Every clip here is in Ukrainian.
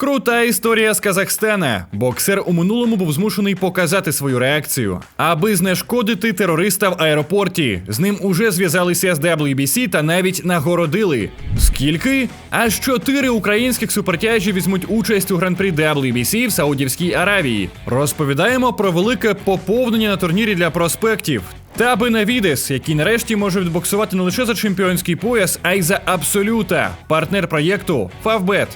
Крута історія з Казахстана. Боксер у минулому був змушений показати свою реакцію, аби знешкодити терориста в аеропорті. З ним уже зв'язалися з WBC та навіть нагородили. Скільки? Аж чотири українських супертяжі візьмуть участь у гран-прі WBC в Саудівській Аравії. Розповідаємо про велике поповнення на турнірі для проспектів. Та Бенавідес, який нарешті може відбоксувати не лише за чемпіонський пояс, а й за абсолюта, партнер проєкту Фавбет.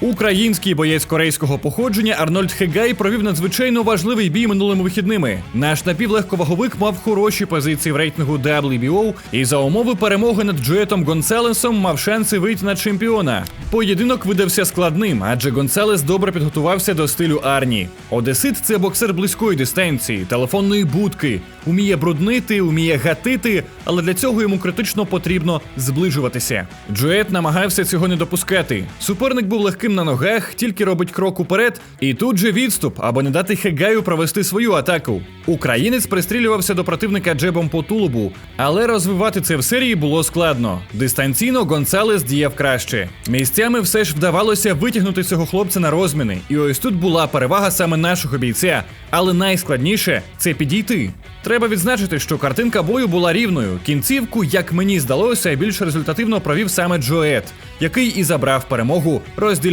Український боєць корейського походження Арнольд Хегай провів надзвичайно важливий бій минулими вихідними. Наш напівлегковаговик мав хороші позиції в рейтингу WBO і за умови перемоги над Джуетом Гонсалесом мав шанси вийти на чемпіона. Поєдинок видався складним, адже Гонсалес добре підготувався до стилю Арні. Одесит це боксер близької дистанції, телефонної будки, уміє бруднити, уміє гатити, але для цього йому критично потрібно зближуватися. Джует намагався цього не допускати. Суперник був легким на ногах, тільки робить крок уперед, і тут же відступ, аби не дати Хегаю провести свою атаку. Українець пристрілювався до противника джебом по тулубу, але розвивати це в серії було складно. Дистанційно Гонсалес діяв краще. Місцями все ж вдавалося витягнути цього хлопця на розміни, і ось тут була перевага саме нашого бійця. Але найскладніше це підійти. Треба відзначити, що картинка бою була рівною. Кінцівку, як мені здалося, більш результативно провів саме Джоет, який і забрав перемогу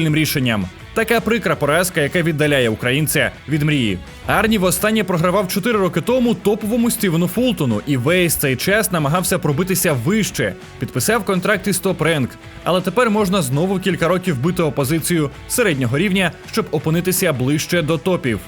роздільним рішенням. Така прикра поразка, яка віддаляє українця від мрії. Арні востаннє програвав 4 роки тому топовому Стівену Фултону і весь цей час намагався пробитися вище, підписав контракт із топ ренк. Але тепер можна знову кілька років бити опозицію середнього рівня, щоб опинитися ближче до топів.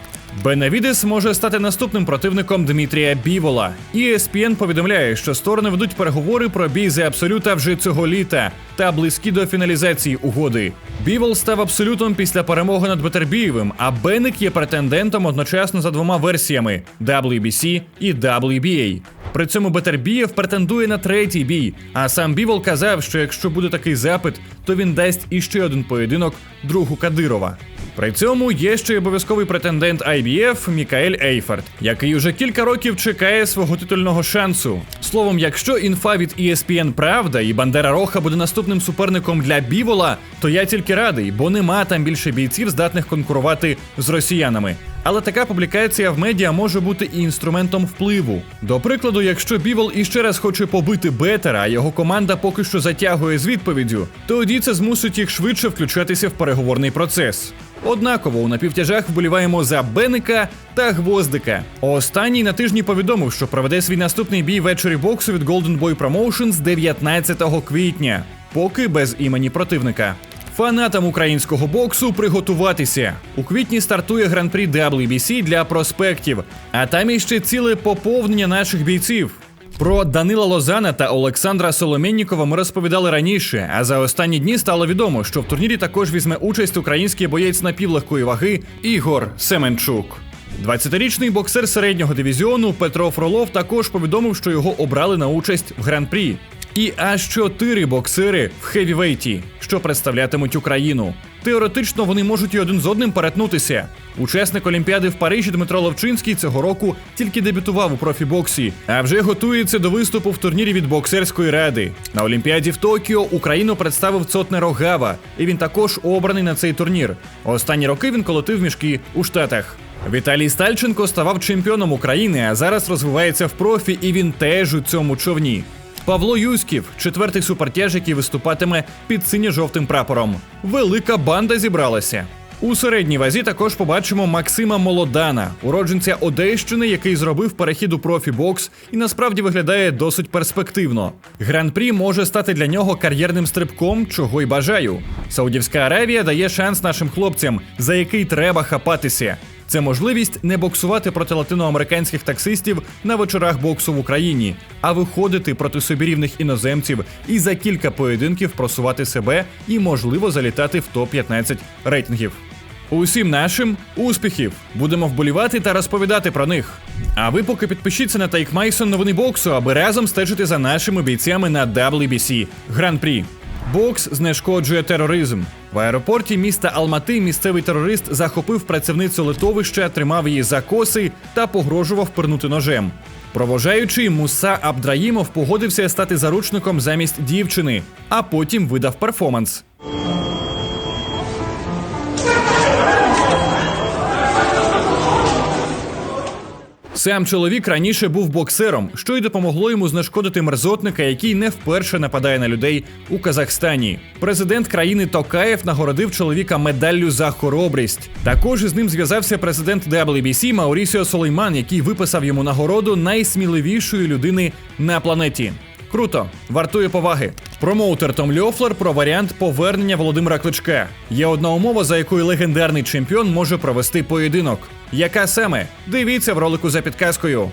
Бенавідес може стати наступним противником Дмитрія Бівола. ESPN повідомляє, що сторони ведуть переговори про бій за абсолюта вже цього літа та близькі до фіналізації угоди. Бівол став абсолютом після перемоги над Бетербієвим, а Беник є претендентом одночасно за двома версіями WBC і WBA. При цьому Бетербієв претендує на третій бій. А сам Бівол казав, що якщо буде такий запит, то він дасть іще один поєдинок другу Кадирова. При цьому є ще й обов'язковий претендент IBF Мікаель Ейферт, який уже кілька років чекає свого титульного шансу. Словом, якщо інфа від ESPN правда і Бандера Роха буде наступним суперником для Бівола, то я тільки радий, бо нема там більше бійців, здатних конкурувати з росіянами. Але така публікація в медіа може бути і інструментом впливу. До прикладу, якщо Бівол іще раз хоче побити Бетера, а його команда поки що затягує з відповіддю, тоді це змусить їх швидше включатися в переговорний процес. Однаково у напівтяжах вболіваємо за Беника та Гвоздика. Останній на тижні повідомив, що проведе свій наступний бій ввечері боксу від Golden Boy Promotions 19 квітня, поки без імені противника. Фанатам українського боксу приготуватися. У квітні стартує гран-прі WBC для проспектів, а там іще ціле поповнення наших бійців. Про Данила Лозана та Олександра Соломєннікова ми розповідали раніше. А за останні дні стало відомо, що в турнірі також візьме участь український боєць напівлегкої ваги Ігор Семенчук. 20-річний боксер середнього дивізіону Петро Фролов також повідомив, що його обрали на участь в гран-прі. І аж чотири боксери в хевівейті, що представлятимуть Україну. Теоретично вони можуть і один з одним перетнутися. Учасник Олімпіади в Парижі Дмитро Ловчинський цього року тільки дебютував у профібоксі, а вже готується до виступу в турнірі від боксерської ради. На Олімпіаді в Токіо Україну представив Цотне Рогава, і він також обраний на цей турнір. Останні роки він колотив мішки у Штатах. Віталій Стальченко ставав чемпіоном України, а зараз розвивається в профі, і він теж у цьому човні. Павло Юськів, четвертий супертяж, який виступатиме під синьо-жовтим прапором. Велика банда зібралася. У середній вазі також побачимо Максима Молодана, уродженця Одещини, який зробив перехід у профі-бокс і насправді виглядає досить перспективно. Гран-прі може стати для нього кар'єрним стрибком, чого й бажаю. Саудівська Аравія дає шанс нашим хлопцям, за який треба хапатися. Це можливість не боксувати проти латиноамериканських таксистів на вечорах боксу в Україні, а виходити проти собі іноземців і за кілька поєдинків просувати себе і, можливо, залітати в топ-15 рейтингів. Усім нашим успіхів! Будемо вболівати та розповідати про них. А ви поки підпишіться на Тайк Майсон новини боксу, аби разом стежити за нашими бійцями на WBC Гран-прі. Бокс знешкоджує тероризм. В аеропорті міста Алмати місцевий терорист захопив працівницю литовища, тримав її за коси та погрожував пирнути ножем. Провожаючий Муса Абдраїмов погодився стати заручником замість дівчини, а потім видав перформанс. Сам чоловік раніше був боксером, що й допомогло йому знешкодити мерзотника, який не вперше нападає на людей у Казахстані. Президент країни Токаєв нагородив чоловіка медаллю за хоробрість. Також із ним зв'язався президент WBC Маурісіо Солейман, який виписав йому нагороду найсміливішої людини на планеті. Круто, вартує поваги. Промоутер Том Льофлер про варіант повернення Володимира Кличка. Є одна умова, за якою легендарний чемпіон може провести поєдинок. Яка саме? Дивіться в ролику за підказкою.